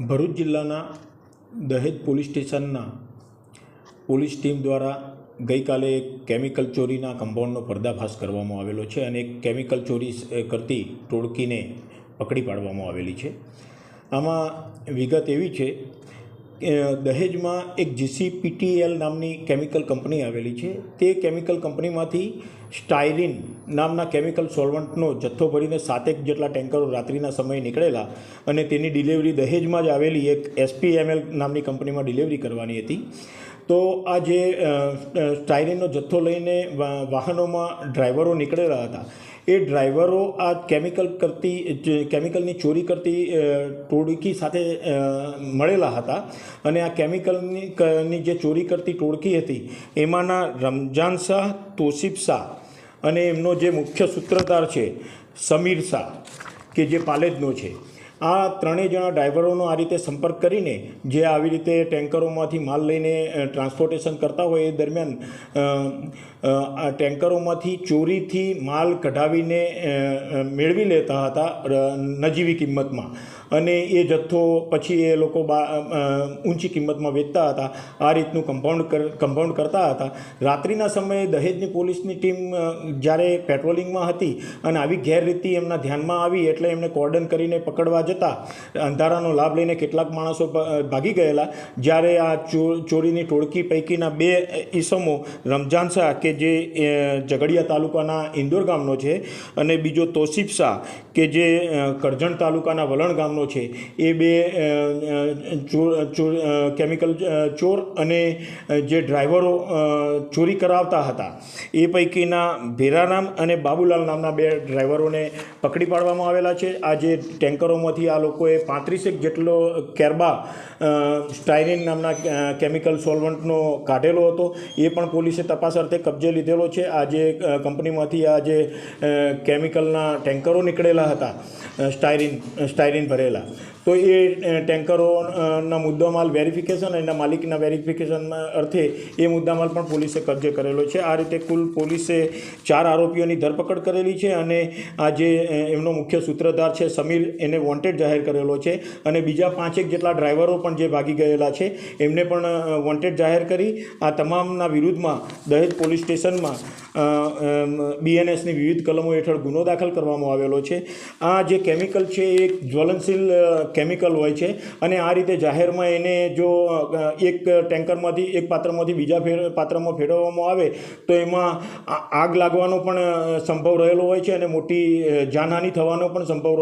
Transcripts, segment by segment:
ભરૂચ જિલ્લાના દહેજ પોલીસ સ્ટેશનના પોલીસ ટીમ દ્વારા ગઈકાલે એક કેમિકલ ચોરીના કમ્પાઉન્ડનો પર્દાફાશ કરવામાં આવેલો છે અને એક કેમિકલ ચોરી કરતી ટોળકીને પકડી પાડવામાં આવેલી છે. આમાં વિગત એવી છે દહેજમાં એક જીસીપીટીએલ નામની કેમિકલ કંપની આવેલી છે. તે કેમિકલ કંપનીમાંથી સ્ટાયરીન નામના કેમિકલ સોલ્વન્ટનો જથ્થો ભરીને સાતેક જેટલા ટેન્કરો રાત્રિના સમયે નીકળેલા અને તેની ડિલિવરી દહેજમાં જ આવેલી એક એસપીએમએલ નામની કંપનીમાં ડિલિવરી કરવાની હતી. તો આ જે સ્ટાયરીનનો જથ્થો લઈને વાહનોમાં ડ્રાઈવરો નીકળેલા હતા. એ ડ્રાઈવરો આ કેમિકલ કરતી, જે કેમિકલની ચોરી કરતી ટોળકી સાથે મળેલા હતા. અને આ કેમિકલની જે ચોરી કરતી ટોળકી હતી, એમાંના રમજાન શાહ, તોસીફ શાહ અને એમનો જે મુખ્ય સૂત્રધાર છે, સમીર શાહ, કે જે પાલેજનો છે. આ ત્રણેય જણા ડ્રાઈવરોનો આ રીતે સંપર્ક કરીને જે આવી રીતે ટેન્કરોમાંથી માલ લઈને ટ્રાન્સપોર્ટેશન કરતા હોય એ દરમિયાન આ ટેન્કરોમાંથી ચોરીથી માલ કઢાવીને મેળવી લેતા હતા નજીવી કિંમતમાં. અને એ જથ્થો પછી એ લોકો બા ઊંચી કિંમતમાં વેચતા હતા. આ રીતનું કમ્પાઉન્ડ કમ્પાઉન્ડ કરતા હતા. રાત્રિના સમયે દહેજની પોલીસની ટીમ જ્યારે પેટ્રોલિંગમાં હતી અને આવી ગેરરીતિ એમના ધ્યાનમાં આવી એટલે એમને કોર્ડન કરીને પકડવા જતાં, અંધારાનો લાભ લઈને કેટલાક માણસો ભાગી ગયેલા. જ્યારે આ ચો- ચોરીની ટોળકી પૈકીના બે ઈસમો, રમજાન શાહ કે જે ઝઘડિયા તાલુકાના ઇન્દોર ગામનો છે અને બીજો તોસીફ શાહ કે જે કરજણ તાલુકાના વલણ ગામનો છે. એ બે ચોર કેમિકલ ચોર અને જે ડ્રાઈવરો ચોરી કરાવતા હતા. એ પૈકીના ભેરારામ અને બાબુલાલ નામના બે ડ્રાઈવરોને પકડી પાડવામાં આવેલા છે. આ જે ટેન્કરોમાંથી આ લોકોએ પાંત્રીસેક જેટલો કેરબા સ્ટાયરીન નામના કેમિકલ સોલ્વન્ટનો કાઢેલો હતો. એ પણ પોલીસે તપાસ અર્થે કબજે લીધેલો છે. આ જે કંપનીમાંથી આ જે કેમિકલના ટેન્કરો નીકળેલા હતા અ, સ્ટાયરીન સ્ટાયરીન ભરેલા તો એ ટેન્કરોના મુદ્દામાલ વેરિફિકેશન અને માલિકના વેરિફિકેશન અર્થે એ મુદ્દામાલ પણ પોલીસે કબજે કરેલો છે. આ રીતે કુલ પોલીસે ચાર આરોપીઓની ધરપકડ કરેલી છે અને આ જે એમનો મુખ્ય સૂત્રધાર છે સમીર, એને વોન્ટેડ જાહેર કરેલો છે અને બીજા પાંચેક જેટલા ડ્રાઈવરો પણ જે ભાગી ગયેલા છે, એમને પણ વોન્ટેડ જાહેર કરી. આ તમામના વિરુદ્ધમાં દહેજ પોલીસ સ્ટેશનમાં બીએનએસની વિવિધ કલમો હેઠળ ગુનો દાખલ કરવામાં આવેલો છે. આ જે કેમિકલ છે એ જ્વલનશીલ કેમિકલ હોય છે. અને આ રીતે જાહેરમાં એને જો એક ટેન્કરમાંથી, એક પાત્રમાંથી બીજા પાત્રમાં ફેરવવામાં આવે, તો એમાં આગ લાગવાનો પણ સંભવ રહેલો હોય છે અને મોટી જાનહાનિ થવાનો પણ સંભવ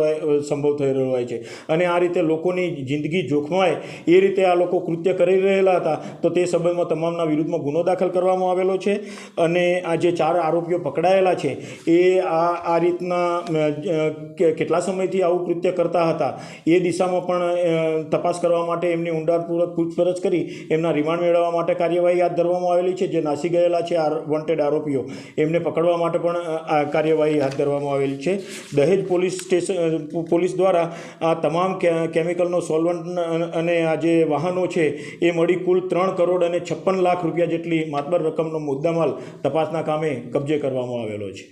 સંભવ થઈ રહ્યો હોય છે. અને આ રીતે લોકોની જિંદગી જોખમાય, એ રીતે આ લોકો કૃત્ય કરી રહેલા હતા, તો તે સંબંધમાં તમામના વિરુદ્ધમાં ગુનો દાખલ કરવામાં આવેલો છે. અને આ જે ચાર આરોપીઓ પકડાયેલા છે, એ આ આ રીતના કેટલા સમયથી આવું કૃત્ય કરતા હતા, એ દિશામાં પણ તપાસ કરવા માટે એમની ઊંડાણપૂર્વક પૂછપરછ કરી, એમના રિમાન્ડ મેળવવા માટે કાર્યવાહી હાથ ધરવામાં આવેલી છે, જે નાસી ગયેલા છે આ વોન્ટેડ આરોપીઓ. એમને પકડવા માટે પણ આ કાર્યવાહી હાથ ધરવામાં આવેલી છે. દહેજ પોલીસ સ્ટેશન પોલીસ દ્વારા આ તમામ કેમિકલનો સોલ્વન્ટ અને આ જે વાહનો છે, એ મળી કુલ ત્રણ કરોડ અને છપ્પન લાખ રૂપિયા જેટલી માતબર રકમનો મુદ્દામાલ તપાસના કામે કબજે કરવામાં આવેલો છે.